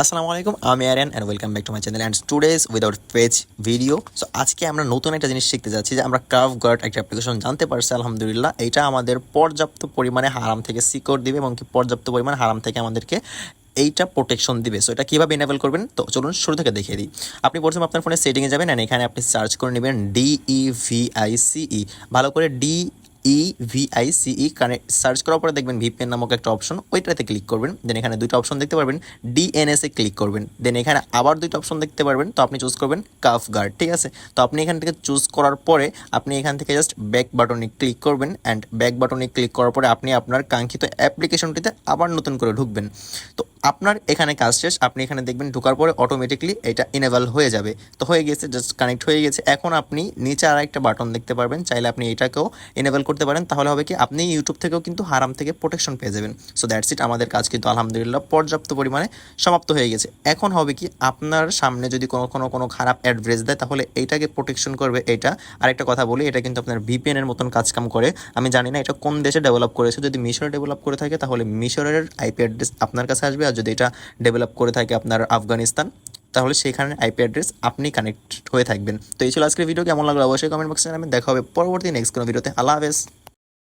আসসালামু আলাইকুম আমি Ariyan and welcome back to my channel and today's without page video so আজকে আমরা নতুন একটা জিনিস শিখতে যাচ্ছি যে আমরা ক্রাফ গার্ড একটা অ্যাপ্লিকেশন জানতে পারছি, আলহামদুলিল্লাহ। এটা আমাদের পর্যাপ্ত পরিমাণে হারাম থেকে সিকিউর দিবে এবং কি পর্যাপ্ত পরিমাণে হারাম থেকে আমাদেরকে এইটা প্রোটেকশন দিবে। সো এটা কীভাবে ইনেবল করবেন? তো চলুন শুরু থেকে দেখিয়ে দিই। আপনি প্রথমে আপনার ফোনে সেটিংয়ে যাবেন অ্যান্ড এখানে আপনি সার্চ করে নেবেন ডিই ভিআইসিই ভালো করে ডি ই কানেক্ট সার্চ করার পরে দেখবেন ভিপিএন নামক একটা অপশন ওইটাতে ক্লিক করবেন। দেন এখানে দুটো অপশন দেখতে পারবেন ডিএনএস এ ক্লিক করবেন। দেন এখানে আবার দুইটা অপশন দেখতে পারবেন, তো আপনি চুজ করবেন কাফ গার্ড ঠিক আছে? তো আপনি এখান থেকে চুজ করার পরে আপনি এখান থেকে জাস্ট ব্যাক বাটনে ক্লিক করবেন অ্যান্ড ব্যাক বাটনে ক্লিক করার পরে আপনি আপনার কাঙ্ক্ষিত অ্যাপ্লিকেশনটিতে আবার নতুন করে ঢুকবেন। তো আপনার এখানে কাজ শেষ, আপনি এখানে দেখবেন ঢোকার পরে অটোমেটিকলি এটা ইনেবল হয়ে যাবে। তো হয়ে গেছে জাস্ট কানেক্ট হয়ে গেছে এখন আপনি নিচে আর একটা বাটন দেখতে পারবেন, চাইলে আপনি এটাকেও ইনেবল করতে পারেন। তাহলে হবে কি, আপনি ইউটিউব থেকেও কিন্তু হারাম থেকে প্রোটেকশন পেয়ে যাবেন। সো দ্যাটস ইট আমাদের কাজ কিন্তু আলহামদুলিল্লাহ পর্যাপ্ত পরিমাণে সমাপ্ত হয়ে গেছে এখন হবে কি, আপনার সামনে যদি কোনো কোনো কোনো খারাপ অ্যাডভারেজ দেয়, তাহলে এইটাকে প্রোটেকশন করবে এটা। আরেকটা কথা বলি, এটা কিন্তু আপনার ভিপিএনের মতন কাজকাম করে। আমি জানি না এটা কোন দেশে ডেভেলপ করেছে। যদি মিশরে ডেভেলপ করে থাকে, তাহলে মিশরের আইপি অ্যাড্রেস আপনার কাছে আসবে। আর যদি এটা ডেভেলপ করে থাকে আপনার আফগানিস্তান, তাহলে সেখানে আইপি অ্যাড্রেস আপনি কানেক্ট হয়ে থাকবেন। তো এই ছিল আজকের ভিডিও কেমন লাগল অবশ্যই কমেন্ট বক্সে জানাবেন। দেখা হবে পরবর্তী নেক্সট কোনো ভিডিওতে আল্লাহ হাফেজ।